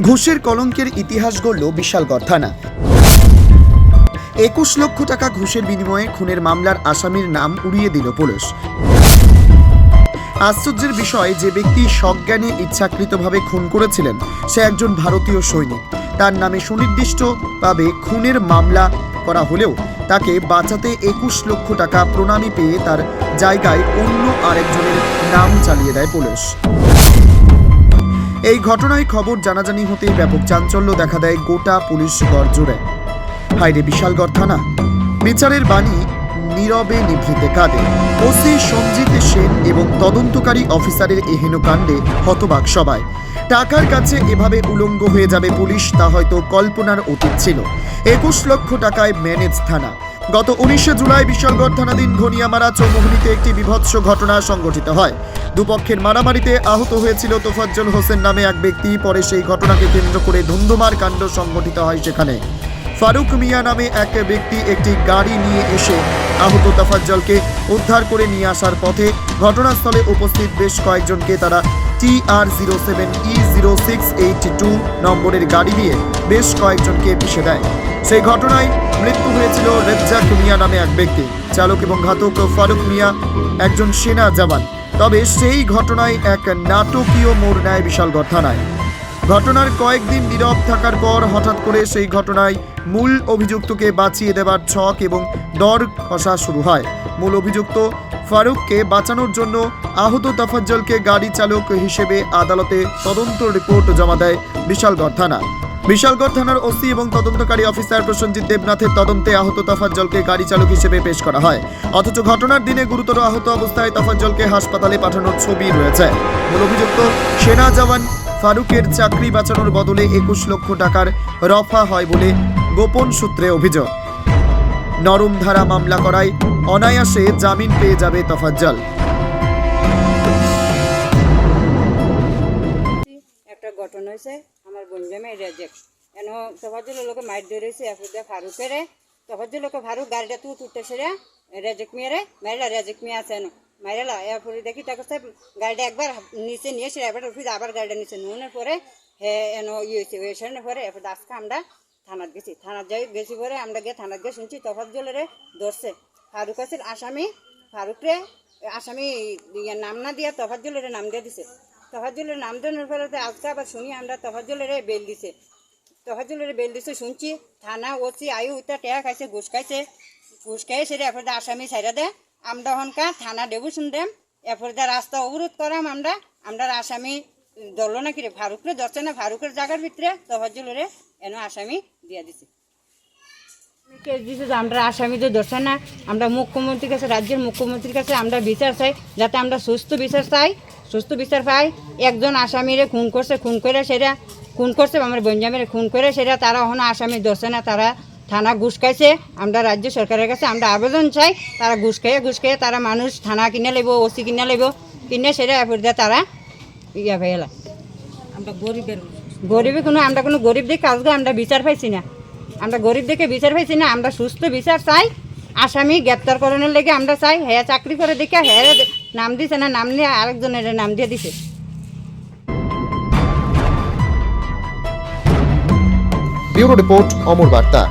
ঘুষের কলঙ্কের ইতিহাস গড়ল বিশালগড় থানা একুশ লক্ষ টাকা ঘুষের বিনিময়ে খুনের মামলার আসামির নাম উড়িয়ে দিল পুলিশ। আশ্চর্যের বিষয়, যে ব্যক্তি সজ্ঞানে ইচ্ছাকৃতভাবে খুন করেছিলেন, সে একজন ভারতীয় সৈনিক। তার নামে সুনির্দিষ্টভাবে খুনের মামলা করা হলেও তাকে বাঁচাতে একুশ লক্ষ টাকা প্রণামী পেয়ে তার জায়গায় অন্য আরেকজনের নাম চালিয়ে দেয় পুলিশ। এই ঘটনায় খবর জানাজানি হতেই ব্যাপক চাঞ্চল্য দেখা দেয় গোটা পুলিশ গড় জুড়ে। হাইরে বিশালগড় থানা, বিচারের বাণী নীরবে নিভৃতে কাঁদে। ওসি সঞ্জিত সেন এবং তদন্তকারী অফিসারের এহেন কাণ্ডে হতবাক সবাই। টাকার কাছে এভাবে উলঙ্গ হয়ে যাবে পুলিশ তা হয়তো কল্পনার অতীত ছিল। একুশ লক্ষ টাকায় ম্যানেজ থানা। গত উনিশে জুলাই বিশালগড় থানাধীন ঘনিয়ামারা চৌমুহনীতে একটি বিভৎস ঘটনা সংঘটিত হয়। দুপক্ষের মারামারিতে আহত হয়েছিল তোফাজ্জল হোসেন নামে এক ব্যক্তি। পরে সেই ঘটনাকে কেন্দ্র করে ধুন্ধুমার কাণ্ড সংঘটিত হয় সেখানে। ফারুক মিয়া নামে এক ব্যক্তি একটি গাড়ি নিয়ে এসে আহত তাফাজ্জলকে উদ্ধার করে নিয়ে আসার পথে ঘটনাস্থলে উপস্থিত বেশ কয়েকজনকে তারা T R zero seven E zero six eight two নম্বরের গাড়ি দিয়ে বেশ কয়েকজনকে পিষে দেয়। সেই ঘটনায় মৃত্যু হয়েছিল রেজ্জাক মিয়া নামে এক ব্যক্তি, চালক এবং ঘাতক ফারুক মিয়া, একজন সেনা জওয়ান। তবে সেই ঘটনায় এক নাটকীয় মোড় নেয় বিশালগড় থানায়। ঘটনার কয়েকদিন নীরব থাকার পর হঠাৎ করে সেই ঘটনায় মূল অভিযুক্তকে বাঁচিয়ে দেবার ছক এবং দর কষা শুরু হয়। মূল অভিযুক্ত ফারুককে বাঁচানোর জন্য আহত তাফাজ্জলকে গাড়ি চালক হিসেবে আদালতে তদন্ত রিপোর্ট জমা দেয় বিশালগড় থানা। বিশালগড় থানার ওসি এবং তদন্তকারী অফিসার প্রসেনজিৎ দেবনাথের তদন্তে আহত তাফাজ্জলকে গাড়ি চালক হিসেবে পেশ করা হয়। অথচ ঘটনার দিনে গুরুতর আহত অবস্থায় তাফাজ্জলকে হাসপাতালে পাঠানোর ছবি রয়েছে। মূল অভিযুক্ত সেনা জওয়ান ফারুকের চাকরি বাঁচানোর বদলে একুশ লক্ষ টাকার রফা হয় বলে গোপন সূত্রে অভিযোগ। নরম ধারা মামলা করায় অনায়াসে জামিন পেয়ে যাবে তফাজ্জল। একটা ঘটনা হয়েছে আমার গঞ্জামে রেজেক এন তফাজুল লোকে মাইর ধরেছে এফুদে ফারুকেরে। তফাজুল লোকে ফারুক গাড়িটা তু তুলতেছে রে রেজেক মিয়ারে মাইলা রেজেক মিয়া আছে এনো। এরপরে দেখি তাকে সে গাড়িটা একবার নিচে নিয়ে এসে এবার উঠে আবার গাড়িটা নিচে নুনের পরে হে এন ইয়ে হয়েছে, ওই পরে এরপর আজকে আমরা থানাত গেছি। থানাত যাই গেছি পরে আমরা গিয়ে থানাত গিয়ে শুনছি তফাজুলেরে ধরছে। ফারুক আছিল আসামি ফারুক রে আসামি নাম না দিয়া তফাজুলের নাম দিয়ে দিছে। তফাজুলের নাম দেওয়ার পরে আজকে আবার শুনি আমরা তফাজুলের বেল দিছে। তফাজুলের বেল দিছে, শুনছি, থানা, ওসি, আয়ু, উত্তা টেয়া খাইছে ঘুষ খাইছে। ঘুষ খাই সেরে এরপরে আসামি সাইরা দে আমরা হনকা থানা দেবু শুনদেম এরপরে রাস্তা অবরোধ করাম আমরা। আমরা আসামি ধরলো না কিরে ফারুকরে ধরছে না, ফারুকের জায়গার ভিতরে তফাজুলের এন আসামি দিয়া দিছে। যে আমরা আসামিদের ধরছে না, আমরা মুখ্যমন্ত্রীর কাছে, রাজ্যের মুখ্যমন্ত্রীর কাছে আমরা বিচার চাই, যাতে আমরা সুস্থ বিচার চাই। সুস্থ বিচার পাই একজন আসামিরে খুন করছে খুন করে সেটা খুন করছে আমার বঞ্জামিরে খুন করে সেটা তারা হনো আসামি ধরছে না তারা থানা ঘুষ খাইছে। আমরা রাজ্য সরকারের কাছে আমরা আবেদন চাই তারা ঘুষ খেয়ে ঘুষ খেয়ে তারা মানুষ থানা কিনে নেব ওসি কিনে নেব কিনে সেটা এরপর তারা ইয়া হয়ে আমরা গরিবের গরিবে কোনো আমরা কোনো গরিব দেখে আজকে আমরা বিচার পাইছি না। আমরা গরিব দেখে বিচার পাইছি না আমরা সুস্থ বিচার চাই। আসামি গ্রেপ্তার করানোর লেগে আমরা চাই হ্যাঁ চাকরি করে দেখে হ্যাঁ নাম দিছে না নাম নিয়ে আরেকজনের নাম দিয়ে দিছে। ব্যুরো রিপোর্ট অমর বার্তা।